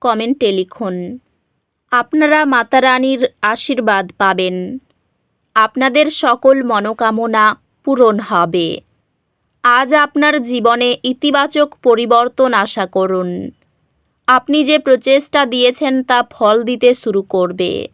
কমেন্টে লিখুন। আপনারা মাতা রানীর আশীর্বাদ পাবেন। আপনাদের সকল মনোকামনা পূরণ হবে। আজ আপনার জীবনে ইতিবাচক পরিবর্তন আশা করুন। আপনি যে প্রচেষ্টা দিয়েছেন তা ফল দিতে শুরু করবে।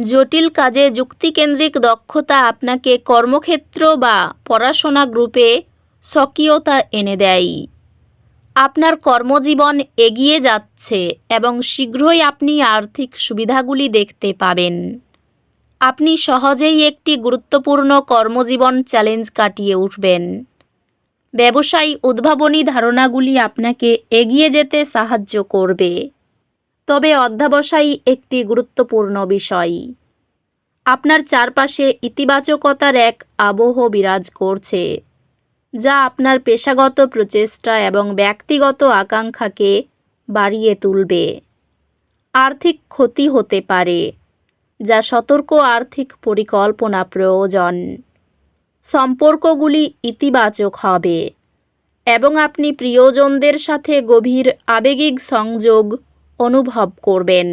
জটিল কাজে যুক্তিকেন্দ্রিক দক্ষতা আপনাকে কর্মক্ষেত্র বা পড়াশোনা গ্রুপে স্বকীয়তা এনে দেয়। আপনার কর্মজীবন এগিয়ে যাচ্ছে এবং শীঘ্রই আপনি আর্থিক সুবিধাগুলি দেখতে পাবেন। আপনি সহজেই একটি গুরুত্বপূর্ণ কর্মজীবন চ্যালেঞ্জ কাটিয়ে উঠবেন। ব্যবসায়ী উদ্ভাবনী ধারণাগুলি আপনাকে এগিয়ে যেতে সাহায্য করবে। তবে অধ্যাবসায়ী একটি গুরুত্বপূর্ণ বিষয়। আপনার চারপাশে ইতিবাচকতার এক আবহ বিরাজ করছে। যা আপনার পেশাগত প্রচেষ্টা এবং ব্যক্তিগত আকাঙ্ক্ষাকে বাড়িয়ে তুলবে। আর্থিক ক্ষতি হতে পারে, যা সতর্ক আর্থিক পরিকল্পনা প্রয়োজন। সম্পর্কগুলি ইতিবাচক হবে এবং আপনি প্রিয়জনদের সাথে গভীর আবেগিক সংযোগ অনুভব করবেন।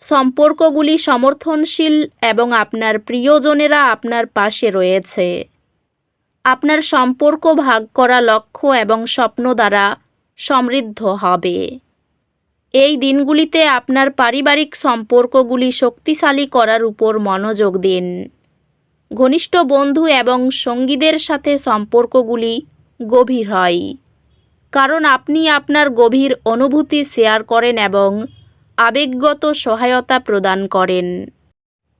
সম্পর্কগুলি সমর্থনশীল এবং আপনার প্রিয়জনেরা আপনার পাশে রয়েছে। আপনার সম্পর্ক ভাগ করা লক্ষ্য এবং স্বপ্ন দ্বারা সমৃদ্ধ হবে। এই দিনগুলিতে আপনার পারিবারিক সম্পর্কগুলি শক্তিশালী করার উপর মনোযোগ দিন। ঘনিষ্ঠ বন্ধু এবং সঙ্গীদের সাথে সম্পর্কগুলি গভীর হয়, কারণ আপনি আপনার গভীর অনুভূতি শেয়ার করেন এবং আবেগগত সহায়তা প্রদান করেন।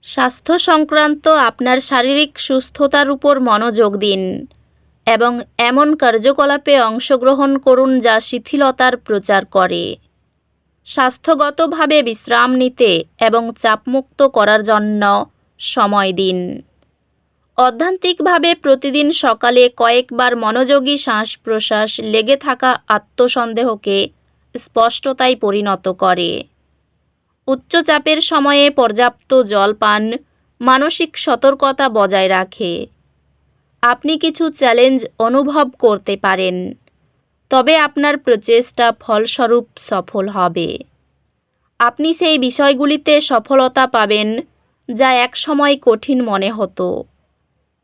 স্বাস্থ্য সংক্রান্ত আপনার শারীরিক সুস্থতার উপর মনোযোগ দিন এবং এমন কার্যকলাপে অংশগ্রহণ করুন যা শিথিলতার প্রচার করে। স্বাস্থ্যগতভাবে বিশ্রাম নিতে এবং চাপমুক্ত করার জন্য সময় দিন। অধ্যান্তিকভাবে প্রতিদিন সকালে কয়েকবার মনোযোগী শ্বাস প্রশ্বাস লেগে থাকা আত্মসন্দেহকে স্পষ্টতায় পরিণত করে। উচ্চচাপের সময়ে পর্যাপ্ত জল পান, মানসিক সতর্কতা বজায় রাখে। আপনি কিছু চ্যালেঞ্জ অনুভব করতে পারেন, তবে আপনার প্রচেষ্টা ফলস্বরূপ সফল হবে। আপনি সেই বিষয়গুলিতে সফলতা পাবেন, যা একসময় কঠিন মনে হতো,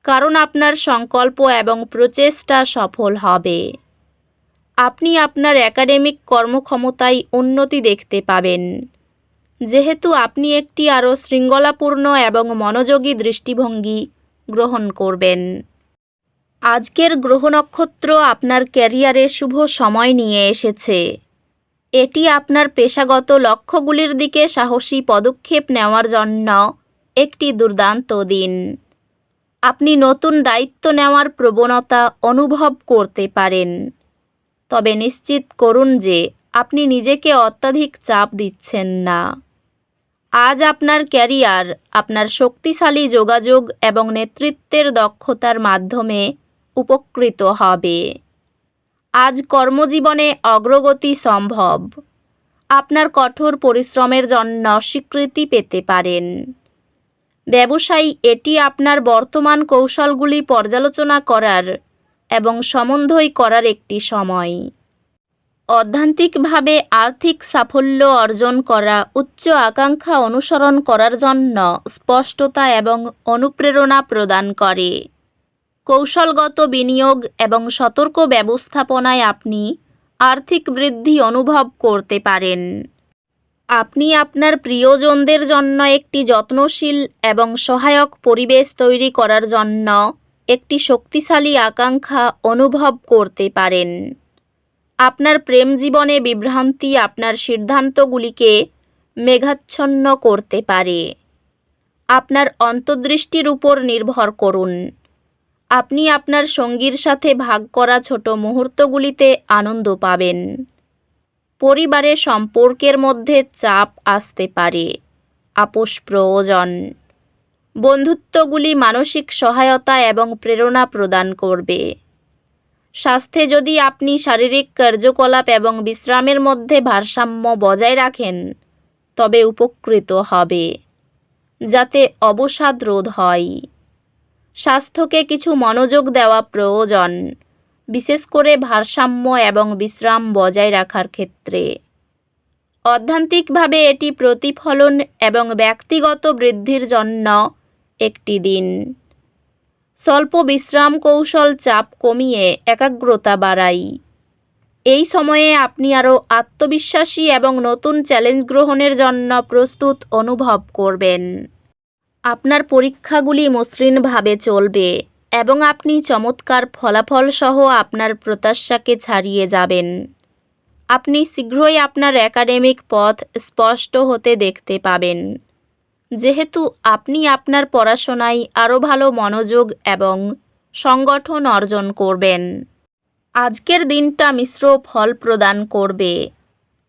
কারণ আপনার সংকল্প এবং প্রচেষ্টা সফল হবে। আপনি আপনার একাডেমিক কর্মক্ষমতায় উন্নতি দেখতে পাবেন। যেহেতু আপনি একটি আরও শৃঙ্খলাপূর্ণ এবং মনোযোগী দৃষ্টিভঙ্গি গ্রহণ করবেন। আজকের গ্রহ নক্ষত্র আপনার ক্যারিয়ারে শুভ সময় নিয়ে এসেছে। এটি আপনার পেশাগত লক্ষ্যগুলির দিকে সাহসী পদক্ষেপ নেওয়ার জন্য একটি দুর্দান্ত দিন। আপনি নতুন দায়িত্ব নেওয়ার প্রবণতা অনুভব করতে পারেন। তবে নিশ্চিত করুন যে আপনি নিজেকে অত্যাধিক চাপ দিচ্ছেন না। আজ আপনার ক্যারিয়ার, আপনার শক্তিশালী যোগাযোগ এবং নেতৃত্বের দক্ষতার মাধ্যমে উপকৃত হবে। আজ কর্মজীবনে অগ্রগতি সম্ভব। আপনার কঠোর পরিশ্রমের জন্য স্বীকৃতি পেতে পারেন। ব্যবসায়ী, এটি আপনার বর্তমান কৌশলগুলি পর্যালোচনা করার এবং সমন্বয় করার একটি সময়। অধ্যান্তিকভাবে আর্থিক সাফল্য অর্জন করা, উচ্চ আকাঙ্ক্ষা অনুসরণ করার জন্য স্পষ্টতা এবং অনুপ্রেরণা প্রদান করে। কৌশলগত বিনিয়োগ এবং সতর্ক ব্যবস্থাপনায় আপনি আর্থিক বৃদ্ধি অনুভব করতে পারেন। আপনি আপনার প্রিয়জনদের জন্য একটি যত্নশীল এবং সহায়ক পরিবেশ তৈরি করার জন্য একটি শক্তিশালী আকাঙ্ক্ষা অনুভব করতে পারেন। আপনার প্রেম জীবনে বিভ্রান্তি আপনার সিদ্ধান্তগুলিকে মেঘাচ্ছন্ন করতে পারে। আপনার অন্তর্দৃষ্টির উপর নির্ভর করুন। আপনি আপনার সঙ্গীর সাথে ভাগ করা ছোট মুহূর্তগুলিতে আনন্দ পাবেন। পরিবারে সম্পর্কের মধ্যে চাপ আসতে পারে। আপোষ প্রয়োজন। বন্ধুত্বগুলি মানসিক সহায়তা এবং প্রেরণা প্রদান করবে। স্বাস্থ্যে যদি আপনি শারীরিক কার্যকলাপ এবং বিশ্রামের মধ্যে ভারসাম্য বজায় রাখেন, তবে উপকৃত হবে, যাতে অবসাদ রোধ হয়। স্বাস্থ্যকে কিছু মনোযোগ দেওয়া প্রয়োজন, বিশেষ করে ভারসাম্য এবং বিশ্রাম বজায় রাখার ক্ষেত্রে। অধ্যান্তিকভাবে এটি প্রতিফলন এবং ব্যক্তিগত বৃদ্ধির জন্য একটি দিন। স্বল্প বিশ্রাম কৌশল চাপ কমিয়ে একাগ্রতা বাড়াই। এই সময়ে আপনি আরও আত্মবিশ্বাসী এবং নতুন চ্যালেঞ্জ গ্রহণের জন্য প্রস্তুত অনুভব করবেন। আপনার পরীক্ষাগুলি মসৃণভাবে চলবে এবং আপনি চমৎকার ফলাফল সহ আপনার প্রত্যাশাকে ছাড়িয়ে যাবেন। আপনি শীঘ্রই আপনার একাডেমিক পথ স্পষ্ট হতে দেখতে পাবেন। যেহেতু আপনি আপনার পড়াশোনায় আরও ভালো মনোযোগ এবং সংগঠন অর্জন করবেন। আজকের দিনটা মিশ্র ফল প্রদান করবে।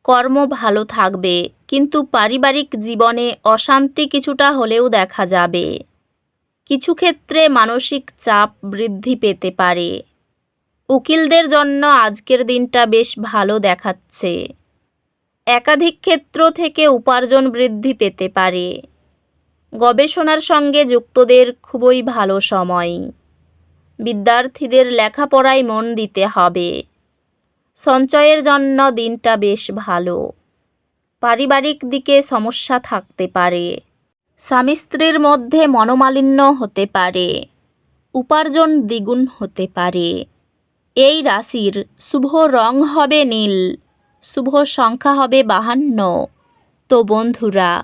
কর্ম ভালো থাকবে, কিন্তু পারিবারিক জীবনে অশান্তি কিছুটা হলেও দেখা যাবে। কিছু ক্ষেত্রে মানসিক চাপ বৃদ্ধি পেতে পারে। উকিলদের জন্য আজকের দিনটা বেশ ভালো দেখাচ্ছে। একাধিক ক্ষেত্র থেকে উপার্জন বৃদ্ধি পেতে পারে। গবেষণার সঙ্গে যুক্তদের খুবই ভালো সময়। বিদ্যার্থীদের লেখাপড়ায় মন দিতে হবে। সঞ্চয়ের জন্য দিনটা বেশ ভালো। পারিবারিক দিকে সমস্যা থাকতে পারে। স্বামী স্ত্রীর মধ্যে মনোমালিন্য হতে পারে। উপার্জন দ্বিগুণ হতে পারে। এই রাশির শুভ রং হবে নীল, শুভ সংখ্যা হবে বাহান্ন। তো বন্ধুরা